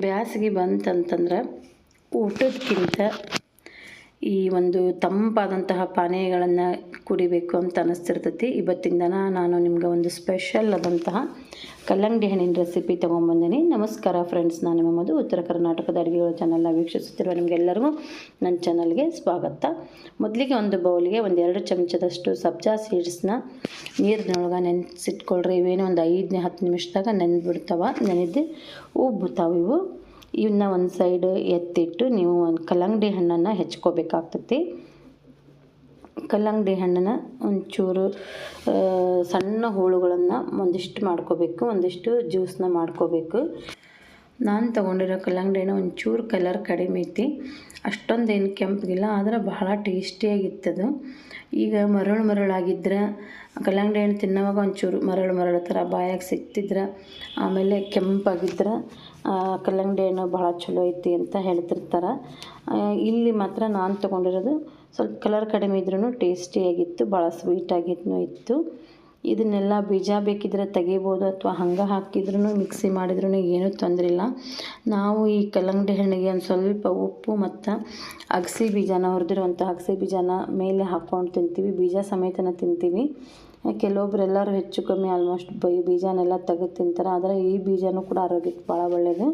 ಬ್ಯಾಸಗಿ ಬಂತಂತಂದ್ರೆ ಊಟದಕ್ಕಿಂತ ಈ ಒಂದು ತಂಪಾದಂತಹ ಪಾನೀಯಗಳನ್ನು ಕುಡಿಬೇಕು ಅಂತ ಅನ್ನಿಸ್ತಿರ್ತೈತಿ ಇವತ್ತಿನ ದಿನ ನಾನು ನಿಮ್ಗೆ ಒಂದು ಸ್ಪೆಷಲ್ ಆದಂತಹ ಕಲ್ಲಂಗಡಿ ಹಣ್ಣಿನ ರೆಸಿಪಿ ತೊಗೊಂಬಂದಿನಿ. ನಮಸ್ಕಾರ ಫ್ರೆಂಡ್ಸ್ ನಾನು ನಿಮ್ಮ ಮದು ಉತ್ತರ ಕರ್ನಾಟಕದ ಅಡುಗೆಗಳ ಚಾನಲ್ನ ವೀಕ್ಷಿಸುತ್ತಿರುವ ನಿಮಗೆಲ್ಲರಿಗೂ ನನ್ನ ಚಾನಲ್ಗೆ ಸ್ವಾಗತ. ಮೊದಲಿಗೆ ಒಂದು ಬೌಲ್ಗೆ ಒಂದು ಎರಡು ಚಮಚದಷ್ಟು ಸಬ್ಜಾ ಸೀಡ್ಸ್ನ ನೀರಿನೊಳಗೆ ನೆನೆಸಿಟ್ಕೊಳ್ರಿ. ಇವೇನೋ ಒಂದು ಐದನೇ ಹತ್ತು ನಿಮಿಷದಾಗ ನೆನೆದ್ಬಿಡ್ತಾವ ನೆನೆದು ಉಬ್ಬುತ್ತಾವ ಇವು. ಇವನ್ನ ಒಂದು ಸೈಡ್ ಎತ್ತಿಟ್ಟು ನೀವು ಒಂದು ಕಲ್ಲಂಗಡಿ ಹಣ್ಣನ್ನು ಹೆಚ್ಕೋಬೇಕಾಗ್ತತಿ. ಕಲ್ಲಂಗಡಿ ಹಣ್ಣನ್ನು ಒಂಚೂರು ಸಣ್ಣ ಹೋಳುಗಳನ್ನು ಒಂದಿಷ್ಟು ಮಾಡ್ಕೋಬೇಕು, ಒಂದಿಷ್ಟು ಜ್ಯೂಸನ್ನ ಮಾಡ್ಕೋಬೇಕು. ನಾನು ತೊಗೊಂಡಿರೋ ಕಲ್ಲಂಗಡಿ ಹಣ್ಣು ಒಂಚೂರು ಕಲರ್ ಕಡಿಮೆ ಐತಿ. ಅಷ್ಟೊಂದೇನು ಕೆಂಪಗಿಲ್ಲ ಆದರೆ ಬಹಳ ಟೇಸ್ಟಿಯಾಗಿತ್ತದು. ಈಗ ಮರಳು ಮರಳಾಗಿದ್ರೆ ಕಲ್ಲಂಗಡಿ ಹಣ್ಣು ತಿನ್ನೋವಾಗ ಒಂಚೂರು ಮರಳು ಮರಳು ಥರ ಬಾಯಾಗಿ ಸಿಕ್ತಿದ್ರೆ, ಆಮೇಲೆ ಕೆಂಪಾಗಿದ್ರೆ ಕಲ್ಲಂಗಡಿ ಹಣ್ಣು ಭಾಳ ಚಲೋ ಐತಿ ಅಂತ ಹೇಳ್ತಿರ್ತಾರೆ. ಇಲ್ಲಿ ಮಾತ್ರ ನಾನು ತೊಗೊಂಡಿರೋದು ಸ್ವಲ್ಪ ಕಲರ್ ಕಡಿಮೆ ಇದ್ರೂ ಟೇಸ್ಟಿಯಾಗಿತ್ತು ಭಾಳ ಸ್ವೀಟಾಗಿತ್ತು ಇತ್ತು. ಇದನ್ನೆಲ್ಲ ಬೀಜ ಬೇಕಿದ್ರೆ ತೆಗಿಬೋದು ಅಥವಾ ಹಂಗೆ ಹಾಕಿದ್ರೂ ಮಿಕ್ಸಿ ಮಾಡಿದ್ರೂ ಏನೂ ತೊಂದರೆ ಇಲ್ಲ ನಾವು ಈ ಕಲ್ಲಂಗಡಿ ಹಣ್ಣಿಗೆ ಒಂದು ಸ್ವಲ್ಪ ಉಪ್ಪು ಮತ್ತು ಅಗಸಿ ಬೀಜನ ಹೊರದಿರುವಂಥ ಅಗಸಿ ಬೀಜನ ಮೇಲೆ ಹಾಕ್ಕೊಂಡು ತಿಂತೀವಿ. ಬೀಜ ಸಮೇತನ ತಿಂತೀವಿ. ಕೆಲವೊಬ್ರು ಎಲ್ಲರೂ ಹೆಚ್ಚು ಕಮ್ಮಿ ಆಲ್ಮೋಸ್ಟ್ ಬೈ, ಬೀಜನೆಲ್ಲ ತೆಗೆದು ತಿಂತಾರೆ. ಆದರೆ ಈ ಬೀಜನೂ ಕೂಡ ಆರೋಗ್ಯಕ್ಕೆ ಭಾಳ ಒಳ್ಳೆಯದು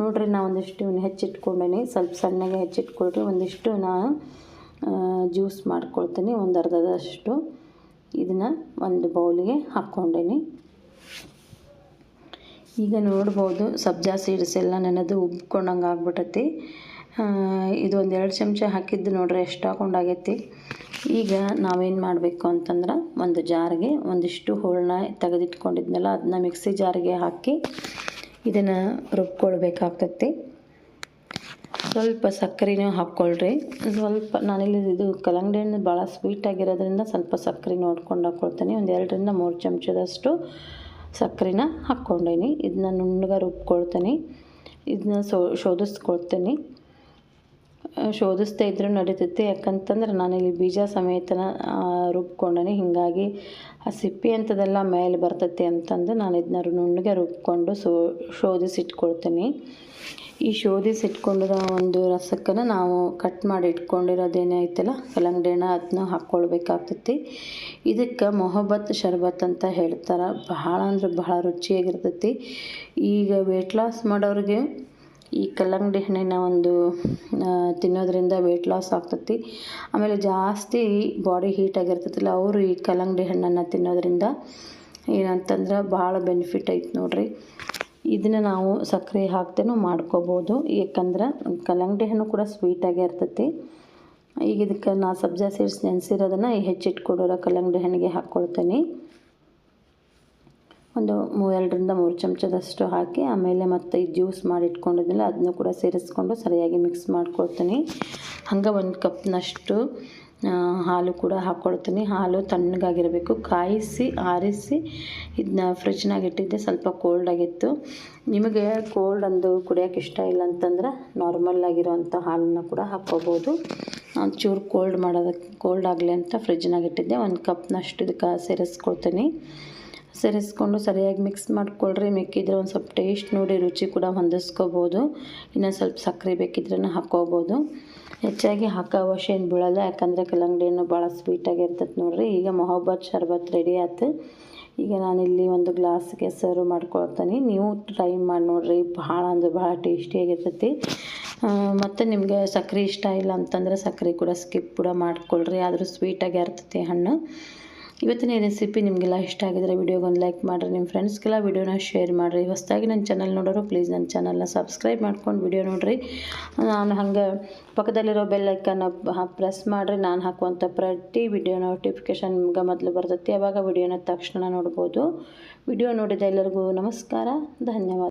ನೋಡಿರಿ, ನಾ ಒಂದಿಷ್ಟು ಇವನ್ನ ಹೆಚ್ಚಿಟ್ಕೊಂಡೇನಿ. ಸ್ವಲ್ಪ ಸಣ್ಣಗೆ ಹೆಚ್ಚಿಟ್ಕೊಳ್ರಿ. ಒಂದಿಷ್ಟು ನಾನು ಜ್ಯೂಸ್ ಮಾಡ್ಕೊಳ್ತೀನಿ. ಒಂದು ಅರ್ಧದಷ್ಟು. ಇದನ್ನು ಒಂದು ಬೌಲಿಗೆ ಹಾಕ್ಕೊಂಡೇನಿ. ಈಗ ನೋಡ್ಬೋದು ಸಬ್ಜಾ ಸೀಡ್ಸ್ ಎಲ್ಲ ನೆನೆದು ಉಬ್ಕೊಂಡಂಗೆ ಆಗ್ಬಿಟ್ಟತಿ ಆ, ಇದು ಒಂದು ಎರಡು ಚಮಚ ಹಾಕಿದ್ದು ನೋಡ್ರಿ ಎಷ್ಟು ಹಾಕೊಂಡಾಗೈತಿ. ಈಗ ನಾವೇನು ಮಾಡಬೇಕು ಅಂತಂದ್ರೆ ಒಂದು ಜಾರಿಗೆ ಒಂದಿಷ್ಟು ಹೋಳನ್ನ ತೆಗೆದಿಟ್ಕೊಂಡಿದ್ನಲ್ಲ ಅದನ್ನ ಮಿಕ್ಸಿ ಜಾರಿಗೆ ಹಾಕಿ ಇದನ್ನು ರುಬ್ಕೊಳ್ಬೇಕಾಗ್ತೈತಿ. ಸ್ವಲ್ಪ ಸಕ್ಕರೆನೂ ಹಾಕ್ಕೊಳ್ರಿ. ಸ್ವಲ್ಪ ನಾನಿಲ್ಲಿ ಇದು ಕಲ್ಲಂಗಡಿ ಹಣ್ಣು ಭಾಳ ಸ್ವೀಟ್ ಆಗಿರೋದ್ರಿಂದ ಸ್ವಲ್ಪ ಸಕ್ಕರೆ ನೋಡ್ಕೊಂಡು ಹಾಕ್ಕೊಳ್ತೀನಿ. ಒಂದು ಎರಡರಿಂದ ಮೂರು ಚಮಚದಷ್ಟು ಸಕ್ಕರೆನ ಹಾಕ್ಕೊಂಡೇನಿ. ಇದನ್ನ ನುಣ್ಣಗೆ ರುಬ್ಕೊಳ್ತೀನಿ. ಇದನ್ನ ಸೋ, ಶೋಧಿಸ್ಕೊಳ್ತೀನಿ. ಶೋಧಿಸ್ತಾ ಇದ್ರೂ ನಡೀತೈತಿ. ಯಾಕಂತಂದ್ರೆ ನಾನಿಲ್ಲಿ ಬೀಜ ಸಮೇತನ ರುಬ್ಕೊಂಡೇನೆ ಹಿಂಗಾಗಿ ಆ ಸಿಪ್ಪಿ ಅಂಥದ್ದೆಲ್ಲ ಮೇಲೆ ಬರ್ತೈತಿ ಅಂತಂದು ನಾನು ಇದನ್ನ ನುಣ್ಣಗೆ ರುಬ್ಕೊಂಡು ಸೋ, ಶೋಧಿಸಿಟ್ಕೊಳ್ತೀನಿ. ಈ ಶೋಧಿಸಿಟ್ಕೊಂಡಿರೋ ಒಂದು ರಸಕ್ಕನ್ನು ನಾವು ಕಟ್ ಮಾಡಿ ಇಟ್ಕೊಂಡಿರೋದೇನೈತಲ್ಲ ಹಣ್ಣು ಅದನ್ನ ಹಾಕ್ಕೊಳ್ಬೇಕಾಗ್ತೈತಿ. ಇದಕ್ಕೆ ಮೊಹಬ್ಬತ್ ಶರ್ಬತ್ ಅಂತ ಹೇಳ್ತಾರೆ. ಬಹಳ ಅಂದ್ರೆ ಬಹಳ ರುಚಿಯಾಗಿರ್ತೈತಿ. ಈಗ ವೆಯ್ಟ್ ಲಾಸ್ ಮಾಡೋರಿಗೆ ಈ ಕಲ್ಲಂಗಡಿ ಹಣ್ಣಿನ ಒಂದು ತಿನ್ನೋದರಿಂದ ವೆಯ್ಟ್ ಲಾಸ್ ಆಗ್ತತಿ. ಆಮೇಲೆ ಜಾಸ್ತಿ ಬಾಡಿ ಹೀಟ್ ಆಗಿರ್ತೈತಿಲ್ಲ, ಅವರು ಈ ಕಲ್ಲಂಗಡಿ ಹಣ್ಣನ್ನು ತಿನ್ನೋದ್ರಿಂದ ಏನಂತಂದ್ರೆ ಭಾಳ ಬೆನಿಫಿಟ್ ಐತೆ ನೋಡ್ರಿ. ಇದನ್ನು ನಾವು ಸಕ್ಕರೆ ಹಾಕ್ದೇನೂ ಮಾಡ್ಕೋಬೋದು. ಯಾಕಂದ್ರೆ ಕಲ್ಲಂಗಡಿ ಹಣ್ಣು ಕೂಡ ಸ್ವೀಟಾಗೇ ಇರ್ತೈತಿ. ಈಗ ಇದಕ್ಕೆ ನಾ ಸಬ್ಜಾ ಸೀಡ್ಸ್ ನೆನೆಸಿರೋದನ್ನು ಹೆಚ್ಚಿಟ್ಕೊಡೋರ ಕಲ್ಲಂಗಡಿ ಹಣ್ಣಿಗೆ ಹಾಕ್ಕೊಳ್ತೀನಿ ಒಂದು ಮೂ ಎರಡರಿಂದ ಮೂರು ಚಮಚದಷ್ಟು ಹಾಕಿ, ಆಮೇಲೆ ಮತ್ತೆ ಈ ಜ್ಯೂಸ್ ಮಾಡಿ ಇಟ್ಕೊಂಡಿದ್ನಲ್ಲ ಅದನ್ನು ಕೂಡ ಸೇರಿಸ್ಕೊಂಡು ಸರಿಯಾಗಿ ಮಿಕ್ಸ್ ಮಾಡ್ಕೊಳ್ತೀನಿ. ಹಂಗೆ ಒಂದು ಕಪ್ನಷ್ಟು ಹಾಲು ಕೂಡ ಹಾಕ್ಕೊಳ್ತೀನಿ ಹಾಲು ತಣ್ಣಗಾಗಿರಬೇಕು. ಕಾಯಿಸಿ, ಆರಿಸಿ ಇದನ್ನ ಫ್ರಿಜ್ನಾಗ ಇಟ್ಟಿದ್ದೆ, ಸ್ವಲ್ಪ ಕೋಲ್ಡ್ ಆಗಿತ್ತು. ನಿಮಗೆ ಕೋಲ್ಡ್ ಅಂದು ಕುಡಿಯೋಕೆ ಇಷ್ಟ ಇಲ್ಲ ಅಂತಂದ್ರೆ ನಾರ್ಮಲ್ ಆಗಿರೋವಂಥ ಹಾಲನ್ನು ಕೂಡ ಹಾಕ್ಕೋಬೋದು. ಚೂರು ಕೋಲ್ಡ್ ಮಾಡೋದಕ್ಕೆ ಕೋಲ್ಡ್ ಆಗಲಿ ಅಂತ ಫ್ರಿಜ್ನಾಗ ಇಟ್ಟಿದ್ದೆ. ಒಂದು ಕಪ್ನಷ್ಟು ಇದಕ್ಕೆ ಸೇರಿಸ್ಕೊಳ್ತೀನಿ. ಸೇರಿಸ್ಕೊಂಡು ಸರಿಯಾಗಿ ಮಿಕ್ಸ್ ಮಾಡ್ಕೊಳ್ರಿ. ಮಿಕ್ಕಿದ್ರೆ ಒಂದು ಸ್ವಲ್ಪ ಟೇಸ್ಟ್ ನೋಡಿ, ರುಚಿ ಕೂಡ ಹೊಂದಿಸ್ಕೋಬೋದು. ಇನ್ನೊಂದು ಸ್ವಲ್ಪ ಸಕ್ಕರೆ ಬೇಕಿದ್ರೂ ಹಾಕ್ಕೋಬೋದು. ಹೆಚ್ಚಾಗಿ ಹಾಕೋ ಅವಶ್ಯ ಏನು ಬೀಳಲ್ಲ. ಯಾಕಂದರೆ ಕಲ್ಲಂಗಡಿಯನ್ನು ಭಾಳ ಸ್ವೀಟಾಗಿರ್ತೈತೆ ನೋಡಿರಿ. ಈಗ ಮೊಹಬ್ಬತ್ ಶರ್ಬತ್ ರೆಡಿ ಆಯ್ತು. ಈಗ ನಾನಿಲ್ಲಿ ಒಂದು ಗ್ಲಾಸ್ಗೆ ಸರ್ವ್ ಮಾಡ್ಕೊಳ್ತೀನಿ. ನೀವು ಟ್ರೈ ಮಾಡಿ ನೋಡಿರಿ. ಭಾಳ ಅಂದ್ರೆ ಭಾಳ ಟೇಸ್ಟಿಯಾಗಿರ್ತೈತಿ ಮತ್ತು ನಿಮಗೆ ಸಕ್ಕರೆ ಇಷ್ಟ ಇಲ್ಲ ಅಂತಂದರೆ ಸಕ್ಕರೆ ಕೂಡ ಸ್ಕಿಪ್ ಕೂಡ ಮಾಡ್ಕೊಳ್ರಿ. ಆದರೂ ಸ್ವೀಟಾಗಿ ಇರ್ತೈತಿ ಹಣ್ಣು. ಇವತ್ತಿನ ರೆಸಿಪಿ ನಿಮಗೆಲ್ಲ ಇಷ್ಟ ಆಗಿದ್ರೆ ವಿಡಿಯೋಗೊಂದು ಲೈಕ್ ಮಾಡಿರಿ ನಿಮ್ಮ ಫ್ರೆಂಡ್ಸ್ಗೆಲ್ಲ ವಿಡಿಯೋನ ಶೇರ್ ಮಾಡಿರಿ. ಹೊಸದಾಗಿ ನನ್ನ ಚಾನಲ್ ನೋಡೋರು ಪ್ಲೀಸ್ ನನ್ನ ಚಾನಲ್ನ ಸಬ್ಸ್ಕ್ರೈಬ್ ಮಾಡ್ಕೊಂಡು ವಿಡಿಯೋ ನೋಡಿರಿ. ನಾನು ಹಂಗೆ ಪಕ್ಕದಲ್ಲಿರೋ ಬೆಲ್ ಐಕನ್ನ ಪ್ರೆಸ್ ಮಾಡಿರಿ. ನಾನು ಹಾಕುವಂಥ ಪ್ರತಿ ವಿಡಿಯೋ ನೋಟಿಫಿಕೇಷನ್ ನಿಮ್ಗೆ ಮೊದಲು ಬರ್ತೈತಿ. ಅವಾಗ ವಿಡಿಯೋನ ತಕ್ಷಣ ನೋಡ್ಬೋದು. ವಿಡಿಯೋ ನೋಡಿದ ಎಲ್ಲರಿಗೂ ನಮಸ್ಕಾರ. ಧನ್ಯವಾದ.